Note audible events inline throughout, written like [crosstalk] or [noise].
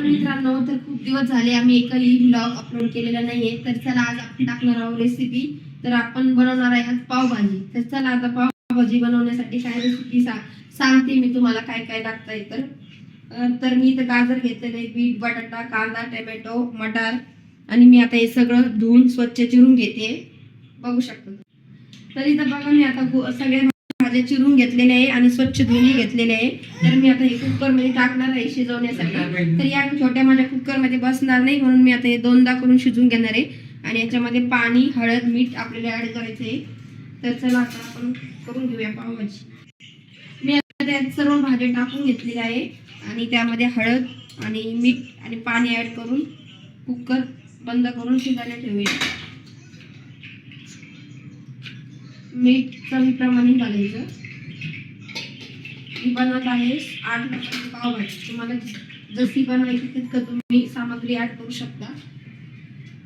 तर मित्रांनो तर खूप दिवस झाले आम्ही एकही ब्लॉग अपलोड केलेला नाहीये. तर चला आज आपण टाकणार आहोत रेसिपी तर आपण बनवणार आहे आज पावभाजी. तर चला आता पावभाजी बनवण्यासाठी काय रेसिपी सांगते मी तुम्हाला काय काय टाकता येतं. तर मी इथं गाजर घेतलेले बीट बटाटा कांदा टोमॅटो मटार. आणि मी आता हे सगळं धुवून स्वच्छ चिरून घेते. बघू शकतो तर इथं बघा मी आता सगळ्या भाज्या चिरून घेतलेले आहे आणि स्वच्छ धुवून घेतलेले आहे. तर मी आता हे कुकरमध्ये टाकणार आहे शिजवण्यासाठी. तर या छोट्या माझ्या कुकरमध्ये बसणार नाही म्हणून मी आता हे दोनदा करून शिजवून घेणार आहे. आणि याच्यामध्ये पाणी हळद मीठ आपल्याला ऍड करायचं आहे. तर चला आता आपण करून घेऊया पावभाजी. मी आता त्यात सर्व भाज्या टाकून घेतलेल्या आहे. आणि त्यामध्ये हळद आणि मीठ आणि पाणी ऍड करून कुकर बंद करून शिजायला ठेवूया. मीठ चवीप्रमाणे घालायचं मी बनवत आहे आठ लोकांची पावभाजी. तुम्हाला जशी बनवायची तितकं तुम्ही सामग्री ॲड करू शकता.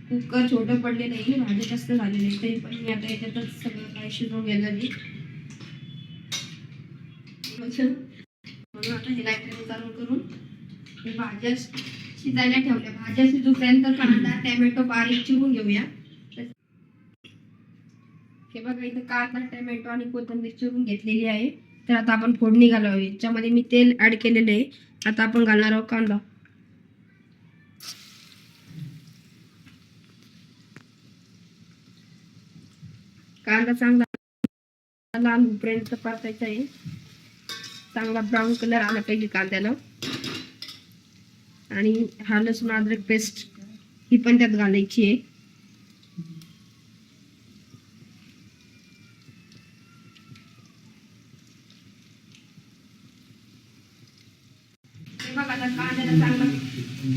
कुकर छोटं पडले नाही भाजी जास्त झाले नाही तरी पण मी आता याच्यातच सगळं काय शिजवून घ्यायला आहे. म्हणून आता हे लाइट चालू करून. भाज्या शिजायला ठेवल्या. भाज्या शिजूपर्यंत कांदा टॅमॅटो बारीक चिरून घेऊया. हे बघा इथं कांदा टोमॅटो आणि कोथिंबीर चिरून घेतलेली आहे. तर आता आपण फोडणी घालावी. याच्यामध्ये मी तेल ऍड केलेलं आहे. आता आपण घालणार आहोत कांदा. कांदा चांगला लाल उपर्यंत परतायचा आहे. चांगला ब्राऊन कलर आला पाहिजे कांद्याला. आणि हा लसूण अद्रक पेस्ट ही पण त्यात घालायची आहे हे बघा कांद्याला चांगला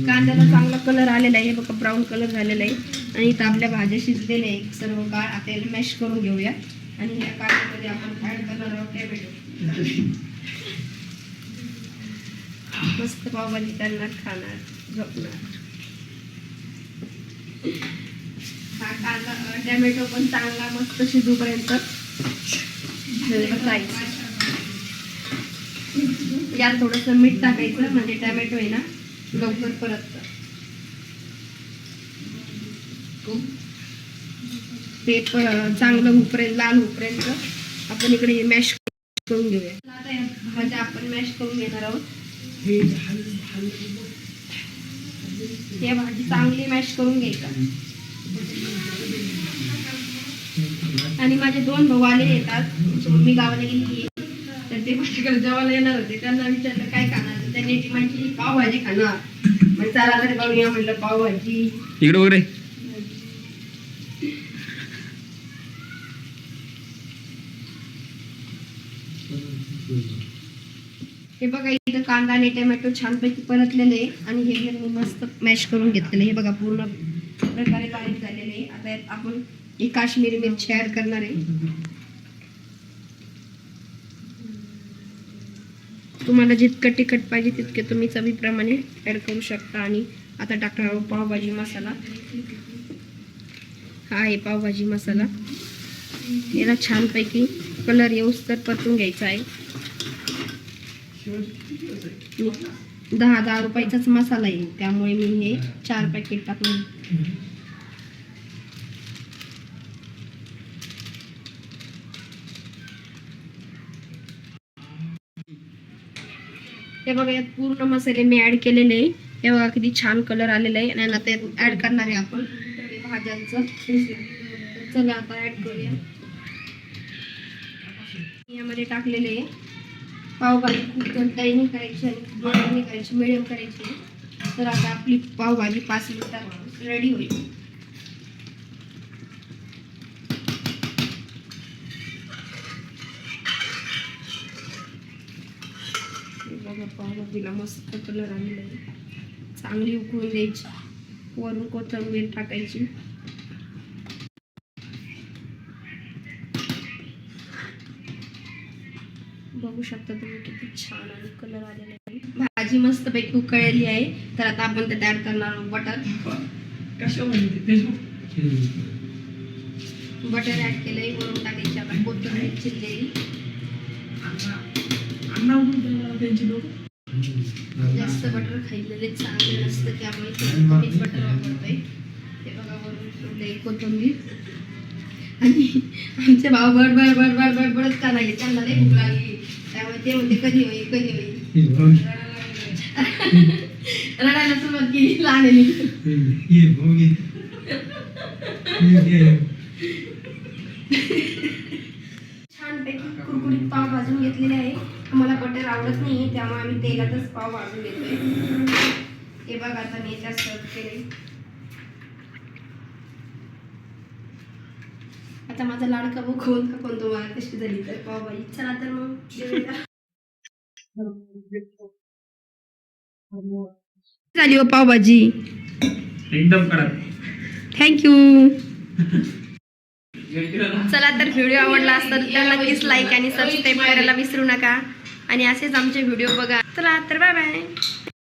कांद्याला चांगला कलर आलेला आहे. हे बघा ब्राऊन कलर झालेला आहे. आणि इथं आपल्या भाज्या शिजलेल्या आहे सर्व काळ आता याला मॅश करून घेऊया. आणि या कांद्यामध्ये आपण फॅड कलर टॅमॅटो मस्त पावभाजी करणार खाणार झोपणार हा कांदा टॅमॅटो पण चांगला मस्त शिजूपर्यंत. फ्राय यात थोडस मीठ टाकायचं म्हणजे टॅमॅटो आहे ना लवकर परत ते चांगलं होईपर्यंत लाल होईपर्यंत आपण इकडे हे मॅश करून घेऊया. आता या भाज्या आपण मॅश करून घेणार आहोत. या भाजी चांगली मॅश करून घ्यायचा आणि माझे दोन भाऊ आले येतात. मम्मी गावाला गेली ते माझ्याकडे जेवायला येणार होते. त्यांना विचारलं काय खाणार? त्यांनी ती म्हणजे पावभाजी खाणार. मग चला तरी बघूया म्हटलं पावभाजी. इकडे वगैरे हे बघा इथं कांदा आणि टोमॅटो छानपैकी परतलेले आणि हे मी मी मस्त मॅश करून घेतलेले हे बघा पूर्ण प्रकारे बारीक झालेले आता आपण ही काश्मीरी मिरची ऍड करणार आहे. तुम्हाला जितकं तिखट पाहिजे तितके तुम्ही चवीप्रमाणे ॲड करू शकता. आणि आता टाकणार आहोत पावभाजी मसाला. हा आहे पावभाजी मसाला. याला छानपैकी कलर येऊस तर परतून घ्यायचा आहे. दहा दहा रुपयाचाच मसाला येईल त्यामुळे मी हे चार पॅकेट टाकून हे बघा यात पूर्ण मसाले मी ऍड केलेले आहे. हे बघा किती छान कलर आलेला आहे. आणि आता यात ऍड करणार आहे आपण. भाज्यांचं. चला आता ऍड करूया. यामध्ये टाकलेले आहे. पावभाजी खूप कोणताही नाही करायची आणि मोठी नाही करायची मिडियम करायची तर आता आपली पावभाजी पाच मिनिटात रेडी होईल हे पावभाजीला मस्त कलर आहे चांगली उकळून द्यायची वरून कोथिंबीर टाकायची. बघू शकता तुम्ही किती छान आणि कलर आलेला आहे. भाजी मस्त पैकी उकळलेली आहे. तर आता आपण त्यात ऍड करणार आहोत बटर. बटर ऍड केलंय वरून टाकायची. आपण कोथिंबीर चिरलेली. त्यांची लोक? जास्त बटर खाल्लेले चांगले नसतं त्यामुळे कमीच बटर वापरतोय. ते बघा वरून सोडले कोथिंबीर. आणि आमचे भाऊ बडबड बडबड बडबडच का लागले त्यांना लई भूक लागली. त्यामुळे ते म्हणते कधी होईल कधी होईल. [laughs] रडायला सुरुवात केली लहान छानपैकी [laughs] कुरकुरीत पाव भाजून घेतलेले आम्हाला बटर आवडत नाही त्यामुळे आम्ही तेलातच पाव भाजून घेतोय हे बघा आता मी याच्यात सर्व केले. आता माझा लाडका भाऊ कोण का कोण तुम्हाला कशी झाली तर. पावभाजी चला तर मग. झाली हो पावभाजी. एकदम कडक. थँक्यू [laughs] चला तर व्हिडिओ आवडला असेल तर नक्कीच लाईक आणि सबस्क्राईब करायला विसरू नका. आणि असेच आमचे व्हिडिओ बघा. चला तर बाय बाय.